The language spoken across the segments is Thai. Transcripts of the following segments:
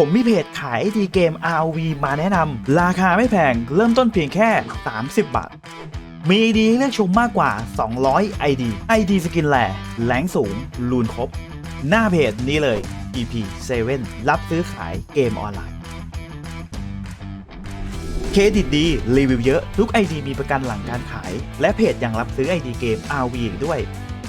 ผมมีเพจขายไอดีเกม Rv มาแนะนำราคาไม่แพงเริ่มต้นเพียงแค่ 30 บาท มีไอดีเลือกชมมากกว่า 200 ID ID สกินแหล่แรงสูง ลูนครบ หน้าเพจนี้เลย EP 7 รับซื้อขายเกมออนไลน์ เครดิตดี รีวิวเยอะ ทุก ID มีประกันหลังการขาย และเพจยังรับซื้อ ID เกม RV อีกด้วย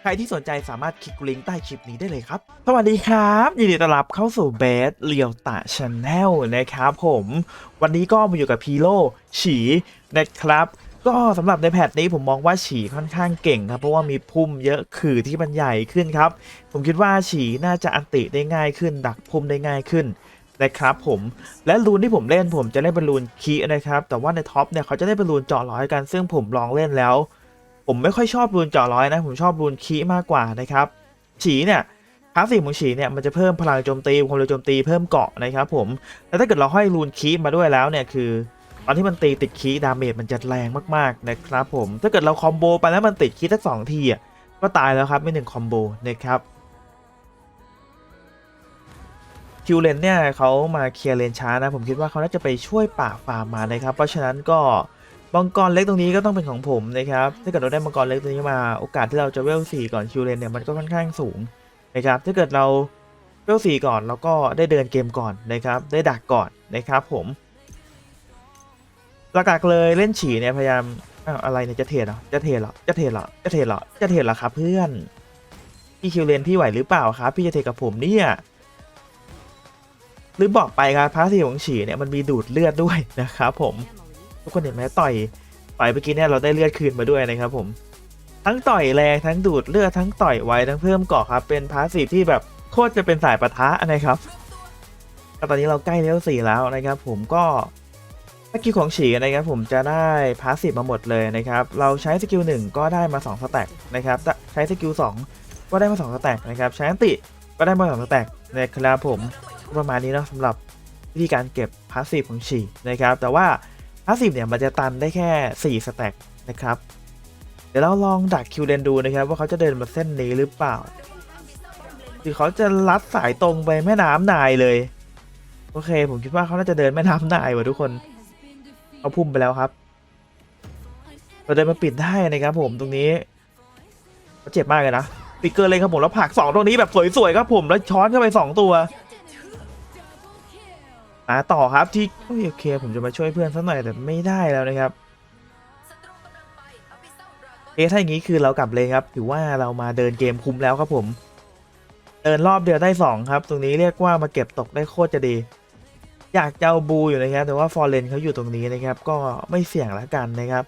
ใครที่สนใจสามารถคลิกลิงก์ใต้คลิปนี้ได้เลยครับ สวัสดีครับ ยินดีต้อนรับเข้าสู่เบสเลียวตะชาแนลนะครับผม วันนี้ก็มาอยู่กับพีโร่ฉีนะครับ ก็สำหรับในแพทนี้ผมมองว่าฉีค่อนข้างเก่งครับ เพราะว่ามีพุ่มเยอะขื่อที่มันใหญ่ขึ้นครับ ผมคิดว่าฉีน่าจะอันติได้ง่ายขึ้น ดักพุ่มได้ง่ายขึ้นนะครับผมและรูนที่ผมเล่นผมจะเล่นเป็นรูนคีนะครับแต่ว่าในท็อปเนี่ยเขาจะเล่นเป็นรูนเจาะร้อยกันซึ่งผมลองเล่นแล้ว ผมไม่ค่อยชอบรูนเจาะร้อยนะ ผมชอบรูนคีมากกว่านะครับ ฉีเนี่ยพาสซีฟของฉีเนี่ยมันจะเพิ่มพลังโจมตีความเร็วโจมตีเพิ่มเกาะนะครับผมแล้วถ้าเกิดเราห้อยรูนคีมาด้วยแล้วเนี่ยคือตอนที่มันตีติดคีดาเมจมันจะแรงมากๆนะครับผมถ้าเกิดเราคอมโบไปแล้วมันติดคีทั้งสองทีอะก็ตายแล้วครับไม่หนึ่งคอมโบนะครับคิวเลนเนี่ยเขามาเคลียร์เลนช้านะ ผมคิดว่าเขาน่าจะไปช่วยป่าฟาร์มมานะครับ เพราะฉะนั้นก็ มังกรเล็กตรงนี้ก็ต้องเป็นของผมนะครับ ถ้าเกิดเราได้มังกรเล็กตรงนี้มา โอกาสที่เราจะเวลสี่ก่อนคิวเลนเนี่ยมันก็ค่อนข้างสูงนะครับ ถ้าเกิดเราเวลสี่ก่อนเราก็ได้เดินเกมก่อนนะครับ ได้ดักก่อนนะครับผม หลักๆเลยเล่นฉีเนี่ยพยายามอ้าวอะไรเนี่ยจะเทรดเหรอ จะเทรดเหรอ จะเทรดเหรอ จะเทรดเหรอ จะเทรดเหรอครับเพื่อน พี่คิวเลนพี่ไหวหรือเปล่าครับ พี่จะเทรดกับผมเนี่ยหรือบอกไปครับพาสซีฟของฉีเนี่ยมันมีดูดเลือดด้วยนะครับผม ทุกคนเห็นไหมต่อยต่อยเมื่อกี้เนี่ยเราได้เลือดคืนมาด้วยนะครับผมทั้งต่อยแรงทั้งดูดเลือดทั้งต่อยไวทั้งเพิ่มเกาะครับเป็นพาสซีฟที่แบบโคตรจะเป็นสายปะทะนะครับแล้วตอนนี้เราใกล้เลเวลสี่แล้วนะครับ ผมก็สกิลของฉีนะครับผมจะได้พาสซีฟมาหมดเลยนะครับ เราใช้สกิลหนึ่งก็ได้มา2สแต็กนะครับใช้สกิลสองก็ได้มา2สแต็กนะครับใช้อันติก็ได้มา2สแต็กนะครับผมประมาณนี้เนาะสำหรับวิธีการเก็บพาสซีฟของฉีนะครับ แต่ว่า พาสซีฟเนี่ยมันจะตันได้แค่ 4 สแต็กนะครับ เดี๋ยวเราลองดักคิวเลนดูนะครับ ว่าเขาจะเดินมาเส้นนี้หรือเปล่าหรือเขาจะลัดสายตรงไปแม่น้ำนายเลย โอเค ผมคิดว่าเขาน่าจะเดินแม่น้ำนายว่ะทุกคนเขาพุ่มไปแล้วครับเราเดินมาปิดได้นะครับผมตรงนี้เขาเจ็บมากเลยนะปิกเกอร์เลยครับผมแล้วผักสองตรงนี้แบบสวยๆครับผมแล้วช้อนเข้าไปสองตัว อ่าต่อครับที่โอเคโอเคผมจะมาช่วยเพื่อนสักหน่อยแต่ไม่ได้แล้วนะครับเอ๊ะถ้าอย่างนี้คือเรากลับเลยครับ ถือว่าเรามาเดินเกมคุ้มแล้วครับผม เดินรอบเดียวได้สองครับ ตรงนี้เรียกว่ามาเก็บตกได้โคตรจะดี อยากจะเอาบูอยู่นะครับ แต่ว่าฟอร์เรนเขาอยู่ตรงนี้นะครับ ก็ไม่เสี่ยงแล้วกันนะครับ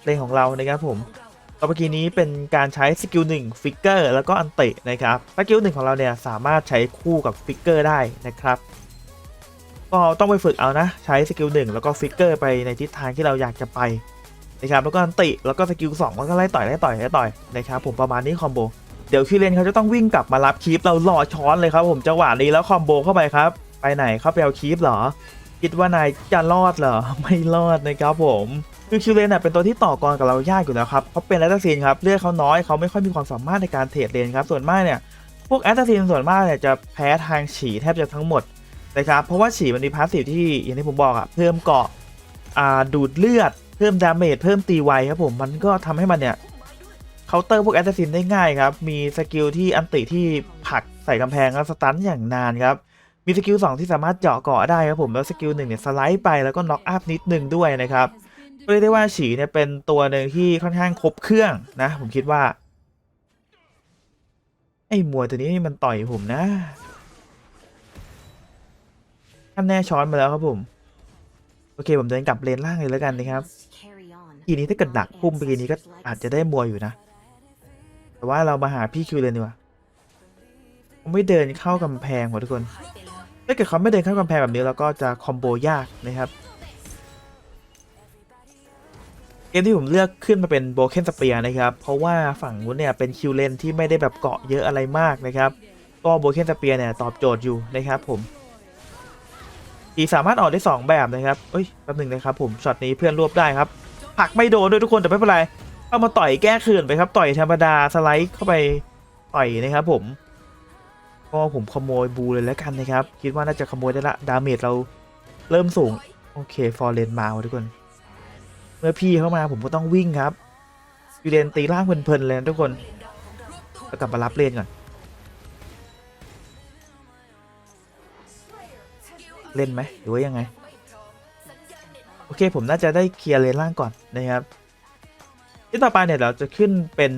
เพลงของเรานะครับผมต่อ เมื่อกี้นี้เป็นการใช้สกิลหนึ่งฟิกเกอร์แล้วก็อันตินะครับสกิลหนึ่งของเราเนี่ยสามารถใช้คู่กับฟิกเกอร์ได้นะครับก็ต้องไปฝึกเอานะ ใช้สกิลหนึ่งแล้วก็ฟิกเกอร์ไปในทิศทางที่เราอยากจะไปนะครับแล้วก็อันติแล้วก็สกิลสองแล้วก็ไล่ต่อยไล่ต่อยไล่ต่อยนะครับผมประมาณนี้คอมโบเดี๋ยวคิเลนเขาจะต้องวิ่งกลับมารับคีปเราหล่อช้อนเลยครับผมจังหวะนี้แล้วคอมโบเข้าไปครับไปไหนเข้าไปเอาคีปเหรอ คิดว่านายจะรอดเหรอ ไม่รอดนะครับผมคือคิวเลนเน่ยเป็นตัวที่ต่อกรกับเรายากอยู่แล้วครับเขาเป็นแอตตาซีนครับเลือดเขาน้อยเขาไม่ค่อยมีความสามารถในการเทรดเลนครับส่วนมากเนี่ยพวกแอตตาซีนส่วนมากเนี่ยจะแพ้ทางฉี่แทบจะทั้งหมดนะครับเพราะว่าฉี่มันมีพาสซีฟที่อย่างที่ผมบอกอะเพิ่มเกาะอ่าดูดเลือดเพิ่มดาเมจเพิ่มตีไวครับผมมันก็ทำให้มันเนี่ยเคาน์เตอร์พวกแอตตาซีนได้ง่ายครับ มีสกิลที่อันติที่ผลักใส่กำแพงแล้วสตันอย่างนานครับ มีสกิล2ที่สามารถเจาะเกาะได้ครับผมแล้วสกิลหนึ่งเนี่ยสไลด์ไปแล้วก็น็อกอัพนิดนึงด้วยนะครับเรียกได้ว่าฉีเนี่ยเป็นตัวหนึ่งที่ค่อนข้างครบเครื่องนะผมคิดว่า ไอ้มวยตัวนี้มันต่อยผมนะท่านแน่ช้อนมาแล้วครับผม โอเคผมเดินกลับเลนล่างเลยแล้วกันนะครับทีนี้ถ้าเกิดดักพุ่มไปทีนี้ก็อาจจะได้มวยอยู่นะ แต่ว่าเรามาหาพี่คิวเลนดีกว่าผมไม่เดินเข้ากำแพงว่ะทุกคน ถ้าเกิดเขาไม่เดินเข้ากำแพงแบบนี้เราก็จะคอมโบยากนะครับ เกมที่ผมเลือกขึ้นมาเป็นโบเคนสเปียนะครับ เพราะว่าฝั่งนู้นเนี่ยเป็นคิวเลนที่ไม่ได้แบบเกาะเยอะอะไรมากนะครับ ก็โบเคนสเปียเนี่ยตอบโจทย์อยู่นะครับผมอีสามารถออกได้ 2 แบบนะครับเอ้ยแป๊บหนึ่งนะครับผม ช็อตนี้เพื่อนรวบได้ครับ ผักไม่โดนด้วยทุกคนแต่ไม่เป็นไร เอามาต่อยแก้คืนไปครับ ต่อยธรรมดาสไลด์เข้าไปต่อยนะครับผม ก็ผมขโมยบูเลยแล้วกันนะครับ คิดว่าน่าจะขโมยได้ละ ดาเมจเราเริ่มสูง โอเค ฟอร์เรนมาทุกคน เมื่อพี่เข้ามาผมก็ต้องวิ่งครับยูเรนตีล่างเพลินๆเลยทุกคนแล้วกลับมารับเลนก่อน เล่นไหมหรือว่ายังไง โอเคผมน่าจะได้เคลียร์เลนล่างก่อนนะครับที่ต่อไปเนี่ยเราจะขึ้นเป็น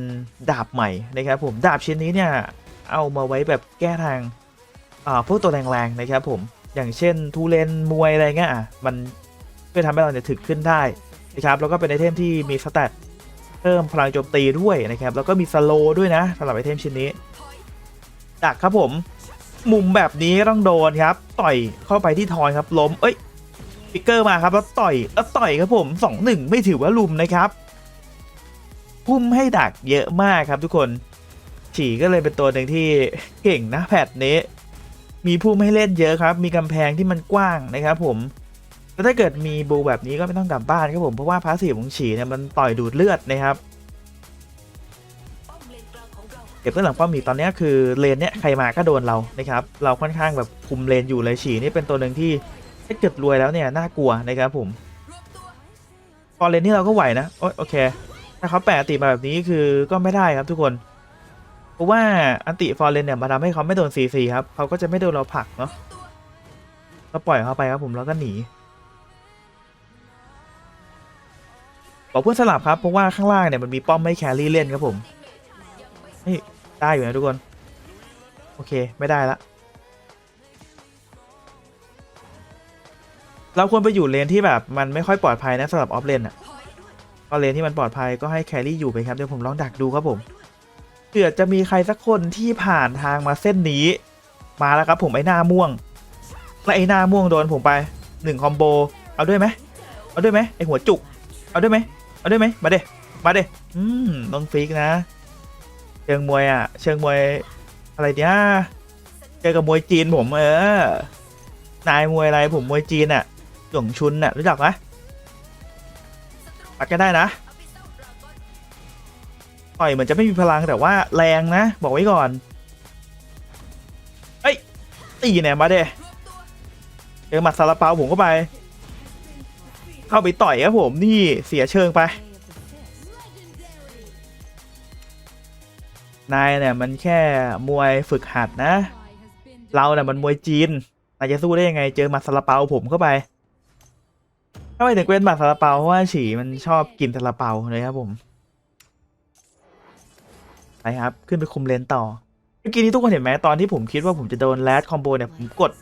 ดาบใหม่นะครับผมดาบชิ้นนี้เนี่ย เอามาไว้แบบแก้ทางพวกตัวแรงๆนะครับผมอย่างเช่นทูเลนมวยอะไรเงี้ยอะมันช่วยทำให้เราเนี่ยถึกขึ้นได้นะครับแล้วก็เป็นไอเทมที่มีสแตทเพิ่มพลังโจมตีด้วยนะครับแล้วก็มีสโลด้วยนะสำหรับไอเทมชิ้นนี้ดักครับผมมุมแบบนี้ต้องโดนครับ ต่อยเข้าไปที่ทอยครับล้มเอ้ยฟิกเกอร์มาครับแล้วต่อยแล้วต่อยครับผมสองหนึ่งไม่ถือว่าลุมนะครับ พุ่มให้ดักเยอะมากครับทุกคน ฉีก็เลยเป็นตัวหนึ่งที่เก่งนะแพทนี้ มีพุ่มให้เล่นเยอะครับ มีกำแพงที่มันกว้างนะครับผมแล้วถ้าเกิดมีบูแบบนี้ก็ไม่ต้องกลับบ้านครับผมเพราะว่าพาสซีฟของฉีเนี่ยมันต่อยดูดเลือดนะครับเก็บเพื่อนหลังป้อมหมีตอนนี้คือเลนเนี้ยใครมาก็โดนเรานะครับเราค่อนข้างแบบคุมเลนอยู่เลยฉีนี่เป็นตัวหนึ่งที่ถ้าเกิดรวยแล้วเนี่ยน่ากลัวนะครับผมพอเลนที่เราก็ไหวนะโอโอเคถ้าเขาแปะติมาแบบนี้คือก็ไม่ได้ครับทุกคน เพราะว่าอันติฟอร์เรนเนี่ยมาทำให้เขาไม่โดนซีซีครับเขาก็จะไม่โดนเราผลักเนาะก็ปล่อยเขาไปครับผมแล้วก็หนีบอกเพื่อนสลับครับเพราะว่าข้างล่างเนี่ยมันมีป้อมไม่แครี่เล่นครับผมเฮ้ยได้อยู่นะทุกคน โอเคไม่ได้ละเราควรไปอยู่เลนที่แบบมันไม่ค่อยปลอดภัยนะสำหรับออฟเลนอะก็เลนที่มันปลอดภัยก็ให้แครี่อยู่ไปครับเดี๋ยวผมลองดักดูครับผม เผื่อจะมีใครสักคนที่ผ่านทางมาเส้นนี้ มาแล้วครับผมไอ้หน้าม่วง และไอ้หน้าม่วงโดนผมไปหนึ่งคอมโบ เอาด้วยไหมเอาด้วยไหมไอ้หัวจุก เอาด้วยไหมเอาด้วยไหมมาเด้มาเด้อืมต้องฟิกนะ เชิงมวยอะ เชิงมวยอะไรเนี่ยเจอกับมวยจีนผมเออ นายมวยอะไรผมมวยจีนอะหยงชุนอะรู้จักไหมปัดก็ได้นะ ต่อยเหมือนจะไม่มีพลังแต่ว่าแรงนะ บอกไว้ก่อน เอ้ย ตีเนี่ยมาเด้เจอหมัดซาลาเปาผมเข้าไป เข้าไปต่อยครับผมนี่เสียเชิงไป นายเนี่ยมันแค่มวยฝึกหัดนะ เราเนี่ยมันมวยจีนนายจะสู้ได้ยังไง เจอหมัดซาลาเปาผมเข้าไปถ้าไปถึงเป็นหมัดซาลาเปาเพราะว่าฉีมันชอบกินซาลาเปาเลยครับผม ไปครับ ขึ้นไปคุมเลนต่อ เมื่อกี้นี้ทุกคนเห็นไหมตอนที่ผมคิดว่าผมจะโดนแรดคอมโบเนี่ยผมกด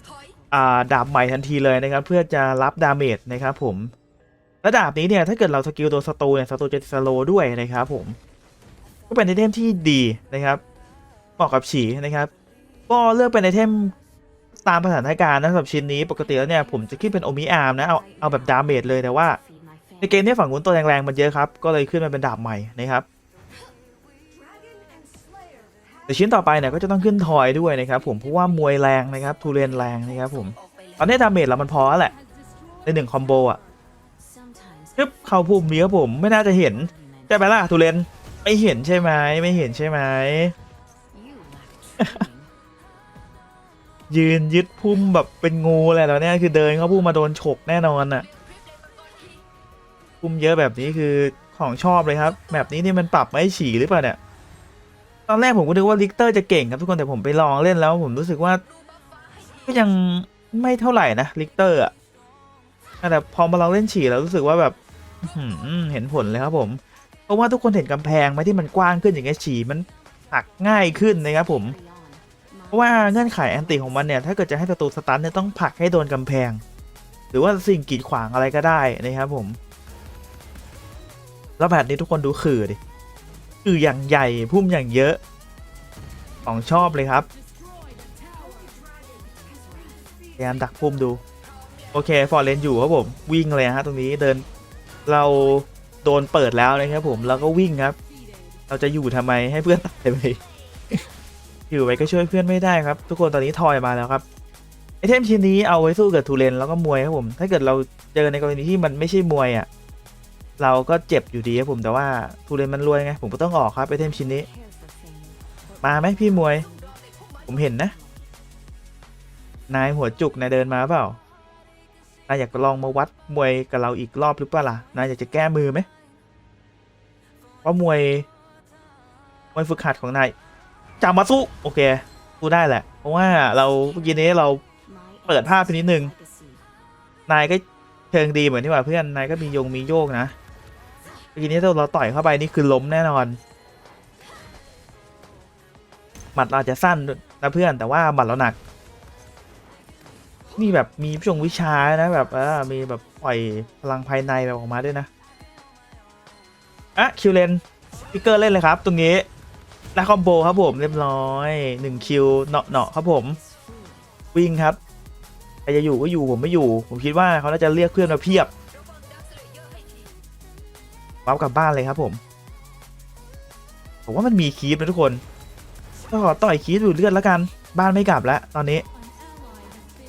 าดาบใหม่ทันทีเลยนะครับ เพื่อจะรับดาเมจนะครับผมและดาบนี้เนี่ยถ้าเกิดเราสกิลตัวสตูเนี่ยสตูจะสโลด้วยนะครับผมก็เป็นไอเทมที่ดีนะครับเหมาะกับฉีนะครับก็เลือกเป็นไอเทมตามสถานการณ์นะสำหรับชิ้นนี้ปกติแล้วเนี่ยผมจะขึ้นเป็นโอมิอาร์มนะเอาเอาแบบดาเมจเลยแต่ว่าในเกมนี้ฝั่งนู้นตัวแรงๆมันเยอะครับ ก็เลยขึ้นมาเป็นดาบใหม่นะครับ แต่ชิ้นต่อไปเนี่ยก็จะต้องขึ้นทอยด้วยนะครับผมเพราะว่ามวยแรงนะครับทูเรนแรงนะครับผมตอนนี้ดาเมจเรามันพอแล้วแหละในหนึ่งคอมโบอะปึ๊บเข้าพุ่มนี้ครับผมไม่น่าจะเห็นใช่ไหมล่ะทูเรนไม่เห็นใช่ไหมไม่เห็นใช่ไหมยืนยึดพุ่มแบบเป็นงูเลยแล้วเนี่ยคือเดินเข้าพุ่มมาโดนฉกแน่นอนอะพุ่มเยอะแบบนี้คือของชอบเลยครับแบบนี้นี่มันปรับไม่ฉี่หรือเปล่าเนี่ย ตอนแรกผมก็นึกว่าลิกเตอร์จะเก่งครับทุกคนแต่ผมไปลองเล่นแล้ว ผมรู้สึกว่า ก็ยังไม่เท่าไหร่นะลิกเตอร์อะแต่พอมาลองเล่นฉี่แล้วรู้สึกว่าแบบเห็นผลเลยครับผม เพราะว่าทุกคนเห็นกำแพงไหมที่มันกว้างขึ้นอย่างเงี้ยฉี่มันหักง่ายขึ้นนะครับผมเพราะว่าเงื่อนไขแอนติของมันเนี่ยถ้าเกิดจะให้ศัตรูสตันเนี่ยต้องผลักให้โดนกำแพง หรือว่าสิ่งกีดขวางอะไรก็ได้นะครับผม แล้วแบบนี้ทุกคนดูขื่อดิ ขื่ออย่างใหญ่พุ่มอย่างเยอะ ของชอบเลยครับพยายามดักพุ่มดู โอเคฟอร์เรนอยู่ครับผมวิ่งเลยฮะตรงนี้เดินเราโดนเปิดแล้วนะครับผมแล้วก็วิ่งครับ เราจะอยู่ทำไมให้เพื่อนตายไปอยู่ไปก็ช่วยเพื่อนไม่ได้ครับ ทุกคนตอนนี้ทอยมาแล้วครับไอเทมชิ้นนี้เอาไว้สู้กับทูเรนแล้วก็มวยครับผม ถ้าเกิดเราเจอในกรณีที่มันไม่ใช่มวยอะ เราก็เจ็บอยู่ดีครับผมแต่ว่าทูเรนมันรวยไงผมก็ต้องออกครับไอเทมชิ้นนี้ มาไหมพี่มวย ผมเห็นนะ นายหัวจุกนายเดินมาเปล่านายอยากลองมาวัดมวยกับเราอีกรอบหรือเปล่าล่ะนายอยากจะแก้มือไหมเพราะมวยมวยฝึกหัดของนายจับมาสู้โอเคสู้ได้แหละ เพราะว่าเราเมื่อกี้นี้เราเปิดภาพไปนิดนึงนายก็เชิงดีเหมือนที่ว่าเพื่อนนายก็มียงมีโยกนะ มื่อกี้นี้ถ้าเราต่อยเข้าไปนี่คือล้มแน่นอน หมัดเราจะสั้นนะเพื่อนแต่ว่าหมัดเราหนัก นี่แบบมีชงวิชานะแบบเออมีแบบปล่อยพลังภายในแบบออกมาด้วยนะอะคิวเลนพิกเกอร์เล่นเลยครับ ตรงนี้ได้คอมโบครับผมเรียบร้อย1คิวเนาะเนาะครับผมวิ่งครับใครจะอยู่ก็อยู่ผมไม่อยู่ ผมคิดว่าเขาน่าจะเรียกเพื่อนมาเพียบ วับกลับบ้านเลยครับผมผมว่ามันมีคีปนะทุกคนก็ขอต่อยคีปดูเลือดแล้วกัน บ้านไม่กลับแล้วตอนนี้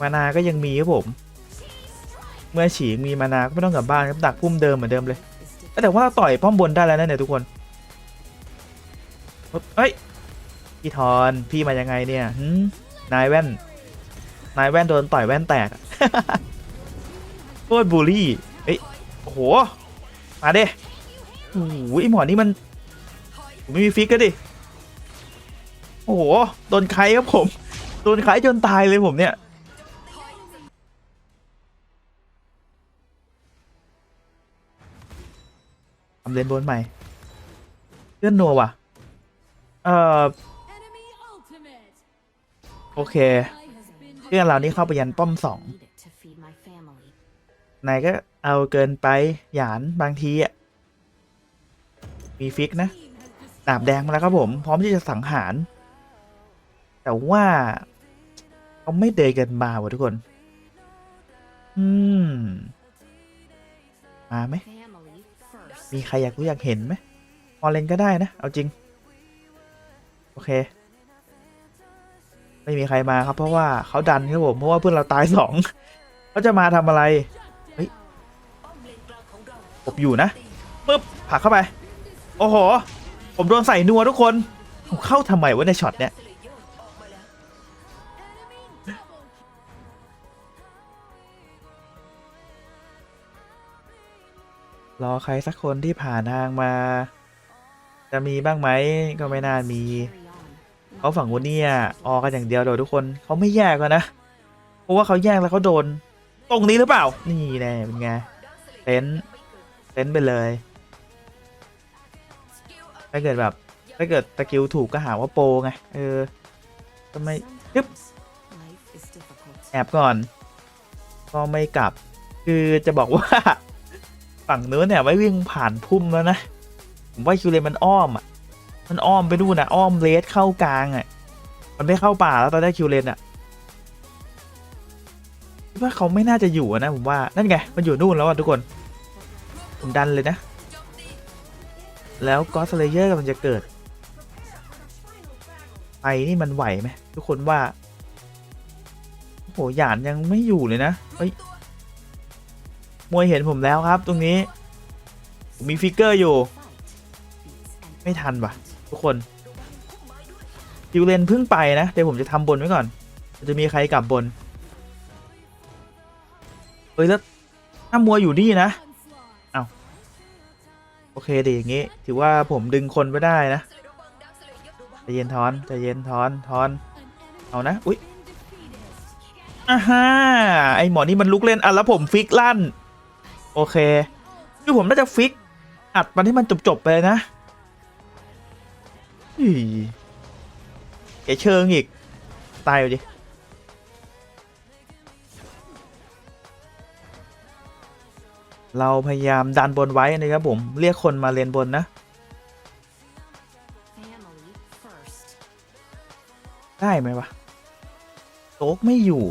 มานาก็ยังมีครับผม เมื่อฉีกมีมานาก็ไม่ต้องกลับบ้านครับดักพุ่มเดิมเหมือนเดิมเลยแต่ว่าต่อยป้อมบนได้แล้วนะเนี่ยทุกคนเฮ้ยพี่ทอนพี่มายังไงเนี่ยนายแว่น นายแว่นโดนต่อยแว่นแตกโคตรบูลลี่เอ้ยโอ้โหมาเด้ โอ้โหไอหมอนี่มันไม่มีฟิกก็ดิ โอ้โห โดนใครครับผม โดนใครจนตายเลยผมเนี่ย ทำเลนบนใหม่เลื่อนนัวว่ะ เอ่อ โอเคเพื่อนเรานี่เข้าไปยันป้อมสองนายก็เอาเกินไปหยานบางทีอะ มีฟิกนะดาบแดงมาแล้วครับผม พร้อมที่จะสังหาร แต่ว่าเขาไม่เดยกันมาว่ะทุกคน อืม มาไหม มีใครอยากรู้อยากเห็นไหมออเลนก็ได้นะ เอาจริง โอเค ไม่มีใครมาครับ เพราะว่าเขาดันครับผม เพราะว่าเพื่อนเราตายสองเขาจะมาทำอะไร เฮ้ยผมอยู่นะปึ๊บผักเข้าไป โอ้โห ผมโดนใส่นัวทุกคนผมเข้าทำไมวะในช็อตเนี้ยรอใครสักคนที่ผ่านทางมา จะมีบ้างไหมก็ไม่น่ามีเขาฝั่งวุนเนี่ยออกันอย่างเดียวโดยทุกคนเขาไม่แยกกันนะเพราะว่าเขาแยกแล้วเขาโดน ตรงนี้หรือเปล่า นี่แน่เป็นไงเต็นเต็นไปเลย ถ้าเกิดแบบ ถ้าเกิดตะกิวถูกก็หาว่าโปรไง เออทำไมยึบแอบก่อน ก็ไม่กลับ คือจะบอกว่า ฝั่งนู้นเนี่ยไม่วิ่งผ่านพุ่มแล้วนะ ผมว่าคิวเลนมันอ้อมอะ มันอ้อมไปดูนะอ้อมเลสเข้ากลางอะ มันไม่เข้าป่าแล้วตอนได้คิวเลนอะคิดว่าเขาไม่น่าจะอยู่อะนะผมว่า นั่นไง มันอยู่นู่นแล้วอะทุกคน ผมดันเลยนะ แล้วก็สเลเยอร์กำลังจะเกิดไปนี่มันไหวไหมทุกคนว่าโอ้โหหยานยังไม่อยู่เลยนะเฮ้ยมวยเห็นผมแล้วครับ ตรงนี้ มีฟิกเกอร์อยู่ ไม่ทันว่ะทุกคนคิวเลนเพิ่งไปนะเดี๋ยวผมจะทำบนไว้ก่อน จะมีใครกลับบนเฮ้ยแล้วถ้ามวยอยู่นี่นะ โอเคดีอย่างงี้ ถือว่าผมดึงคนไปได้นะใจเย็นทอนใจเย็นทอนทอน เอานะ อุ๊ยอ่าฮ่าไอหมอนี่มันลุกเล่นอะแล้วผมฟิกลั่น โอเคคือผมน่าจะฟิก อัดมันให้มันจบๆไปเลยนะอีเอเชิงอีก ตายไปดิ เราพยายามดันบนไว้นะครับผม เรียกคนมาเลนบนนะ ได้ไหมวะโต๊กไม่อยู่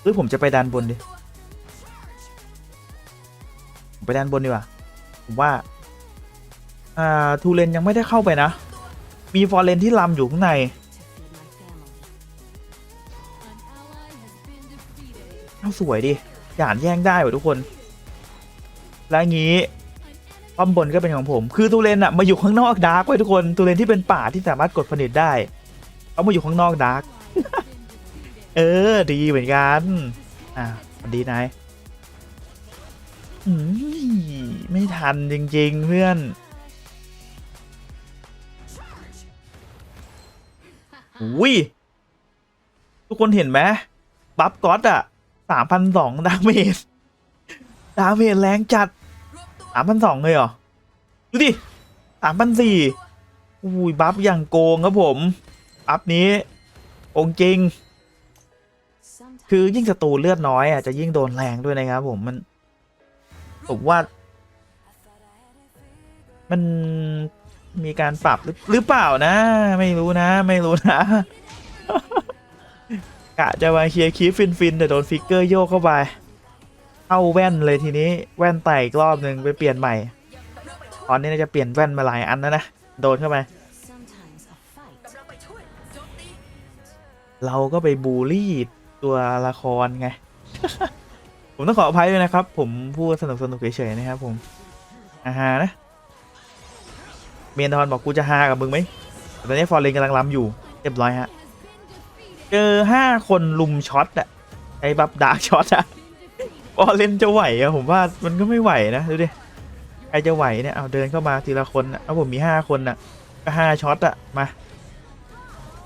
หรือผมจะไปดันบนดิผมไปดันบนดีกว่าผมว่า อ่า ทูเลนยังไม่ได้เข้าไปนะ มีฟอร์เรนที่ลำอยู่ข้างใน สวยดิหยานแย่งได้ว่ะทุกคน แล้วงี้ป้อมบนก็เป็นของผม คือตูเลนอะมาอยู่ข้างนอกดาร์กไว้ยทุกคนตูเลนที่เป็นป่าที่สามารถกดผลิตได้เขามาอยู่ข้างนอกดาร์กเออ ดีเหมือนกัน อะสวัสดีนายไม่ทันจริง ๆ เพื่อนอุ้ยทุกคนเห็นไหมบัฟก๊อตอะ สามพันสองดาเมจดาเมจแรงจัดสามพันสองเลยเหรอ ดูดิสามพันสี่อุ้ยบัฟอย่างโกงครับผมบัฟนี้โกงจริง คือยิ่งศัตรูเลือดน้อยอะจะยิ่งโดนแรงด้วยนะครับผมมันผมว่า มันมีการปรับหรือเปล่านะ ไม่รู้นะ ไม่รู้นะ กะจะมาเคลียร์คีฟินฟินๆแต่โดนฟิกเกอร์โยกเข้าไปเข้าแว่นเลยทีนี้แว่นไต่อีกรอบหนึ่งไปเปลี่ยนใหม่ตอนนี้น่าจะเปลี่ยนแว่นมาหลายอันแล้วนะโดนเข้าไปเราก็ไปบูลลี่ตัวละครไง ผมต้องขออภัยด้วยนะครับ ผมพูดสนุกสนุกๆเฉยๆนะครับผมอาฮานะ เมียนทอนบอกกูจะฮากับมึงไหมแต่ตอนนี้ฟอร์เรนกำลังล้ำอยู่เรียบร้อยฮะ เจอห้าคนลุมช็อตอะไอ้บับดาร์กช็อตอะฟอร์เรนจะไหวอะผมว่ามันก็ไม่ไหวนะดูดิใครจะไหวเนี่ยเอาเดินเข้ามาทีละคนอะเอาผมมีห้าคนอะก็ห้าช็อตอะมา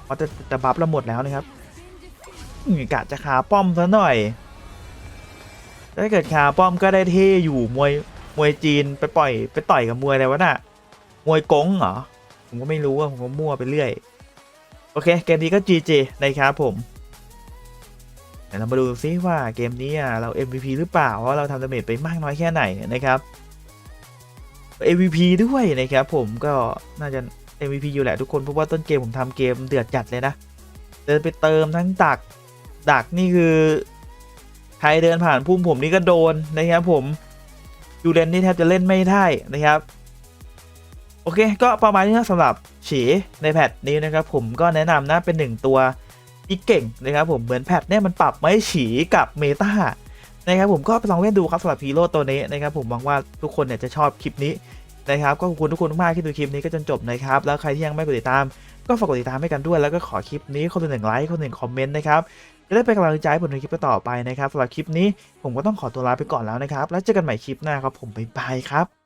เพราะแต่บัฟเราหมดแล้วนะครับกะจะคาป้อมซะหน่อย ถ้าเกิดคาป้อมก็ได้เท่อยู่มวยมวยจีนไปปล่อย ไปต่อยกับมวยอะไรวะน่ะมวยกงเหรอผมก็ไม่รู้อะผมก็มั่วไปเรื่อย โอเค เกมนี้ก็ GG นะครับผมเดี๋ยวเรามาดูซิว่าเกมนี้เรา MVP หรือเปล่าว่าเราทำดาเมจไปมากน้อยแค่ไหนนะครับ MVP ด้วยนะครับผมก็น่าจะ MVP อยู่แหละทุกคนเพราะว่าต้นเกมผมทำเกมเดือดจัดเลยนะ เดินไปเติมทั้งดักดักนี่คือ ใครเดินผ่านพุ่มผมนี่ก็โดนนะครับผมยูเรนนี่แทบจะเล่นไม่ได้นะครับ โอเค ก็ประมาณนี้นะสำหรับฉีในแพทนี้นะครับผมก็แนะนำนะเป็นหนึ่งตัวที่เก่งนะครับผมเหมือนแพทเนี่ยมันปรับไม่ฉีกับเมตานะครับผมก็ไปลองเล่นดูครับสำหรับฮีโร่ตัวนี้นะครับผมหวังว่าทุกคนเนี่ยจะชอบคลิปนี้นะครับก็ขอบคุณทุกคนมากที่ดูคลิปนี้ก็จนจบนะครับแล้วใครที่ยังไม่กดติดตามก็ฝากกดติดตามให้กันด้วยแล้วก็ขอคลิปนี้คนละหนึ่งไลค์คนหนึ่งคอมเมนต์นะครับจะได้เป็นกำลังใจให้ผมในคลิปต่อไปนะครับสำหรับคลิปนี้ผมก็ต้องขอตัวลาไปก่อนแล้วนะครับ แล้วเจอกันใหม่คลิปหน้าครับผมบ๊ายบายครับ